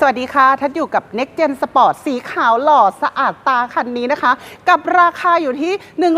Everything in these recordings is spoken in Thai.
สวัสดีค่ะทัดอยู่กับ Next Gen Sport สีขาวหล่อสะอาดตาคันนี้นะคะ กับราคาอยู่ที่ 1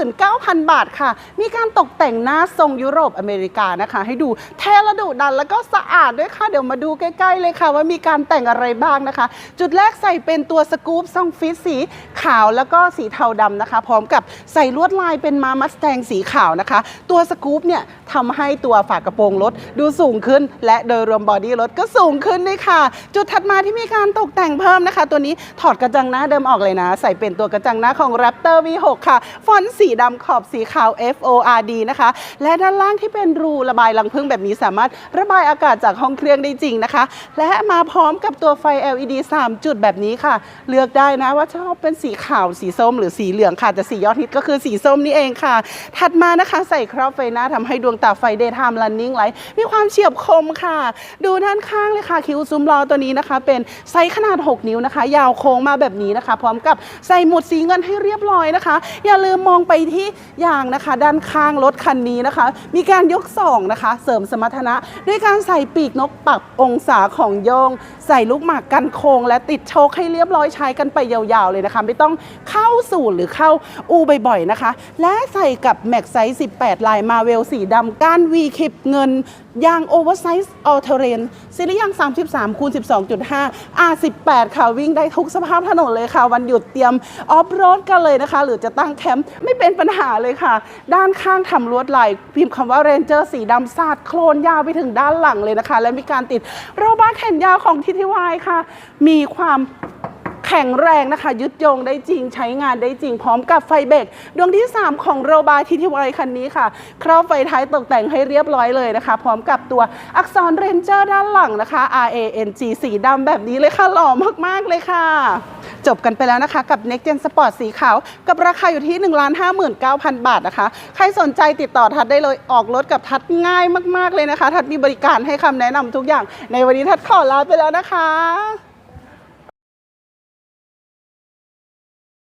59,000 บาทค่ะ มีการตกแต่งหน้าทรงยุโรปอเมริกานะคะ ให้ดูแท้และดุดันแล้วก็สะอาดด้วยค่ะ เดี๋ยวมาดูใกล้ ๆ เลยค่ะ ว่ามีการแต่งอะไรบ้างนะคะ จุดแรกใส่เป็นตัวสกู๊ปซองฟิตสีขาวแล้วก็สีเทาดำนะคะ พร้อมกับใส่ลวดลายเป็นมามัสแตงสีขาวนะคะ ตัวสกู๊ปเนี่ยทำให้ตัวฝากระโปรงรถดูสูงขึ้น และโดยรวมบอดี้รถก็สูงขึ้นด้วยค่ะจุดถัดมาที่มีการตกแต่งเพิ่มนะคะ ตัวนี้ถอดกระจังหน้าเดิมออกเลยนะ ใส่เป็นตัวกระจังหน้าของ Raptor V6 ค่ะ ฟอนต์สีดำขอบสีขาว FORD นะคะ และด้านล่างที่เป็นรูระบายรังพึ่งแบบนี้สามารถระบายอากาศจากห้องเครื่องได้จริงนะคะ และมาพร้อมกับตัวไฟ LED 3 จุดแบบนี้ค่ะ เลือกได้นะว่าชอบเป็นสีขาวสีส้ม หรือสีเหลืองค่ะแต่สียอดฮิตก็คือสีส้มนี่เองค่ะ ถัดมานะคะใส่ครอบไฟหน้าทำให้ดวงตาไฟ Daytime Running Light มีความเฉียบคมค่ะ ดูด้านข้างเลยค่ะคิ้วซุ้มล้อตัวนี้นะคะ เป็นไซส์ขนาด 6 นิ้วนะคะ ยาวโค้งมาแบบนี้นะคะ พร้อมกับใส่หมุดสีเงินให้เรียบร้อยนะคะ อย่าลืมมองไปที่ยางนะคะ ด้านข้างรถคันนี้นะคะ มีการยกสองนะคะ เสริมสมรรถนะ ด้วยการใส่ปีกนกปรับองศาของโยง ใส่ลูกหมากกันโค้งและติดโชคให้เรียบร้อยใช้กันไปยาวๆเลยนะคะ ไม่ต้องเข้าสู่หรือเข้าอูบ่อยๆนะคะ และใส่กับแม็กไซส์18 ลายมาเวลสีดำก้านวีคลิปเงินยางโอเวอร์ไซส์ออเทเรนซีรีส์ยาง 33 คูณ 12.5 R18 ค่ะ วิ่งได้ทุกสภาพถนนเลยค่ะ วันหยุดเตรียมออฟโรดกันเลยนะคะ หรือจะตั้งแคมป์ไม่เป็นปัญหาเลยค่ะ ด้านข้างทำลวดลาย พิมพ์คำว่าเรนเจอร์สีดำสาดโคลนยาวไปถึงด้านหลังเลยนะคะ และมีการติดโรบาแขนยาวของทีทีวายค่ะ มีความ แข็งแรงนะคะ ยึดโยงได้จริงใช้งานได้จริง พร้อมกับไฟเบรกดวงที่ 3 ของโรบาทีทีวคันนี้ค่ะ ครอบไฟท้ายตกแต่งให้เรียบร้อยเลยนะคะ พร้อมกับตัวอักษรเรนเจอร์ด้านหลังนะคะ R A N G สีดำแบบนี้เลยค่ะ หล่อมาก ๆ เลยค่ะ จบกันไปแล้วนะคะ กับ Next Gen Sport สีขาว กับราคาอยู่ที่ 1 5 9 0 0 0 บาทนะคะ ใครสนใจติดต่อทัดได้เลยออกรถกับทัดง่ายมาก ๆ เลยนะคะ ทัดมีบริการให้คำแนะนำทุกอย่าง ในวันนี้ทัดขอลาไปแล้วนะคะ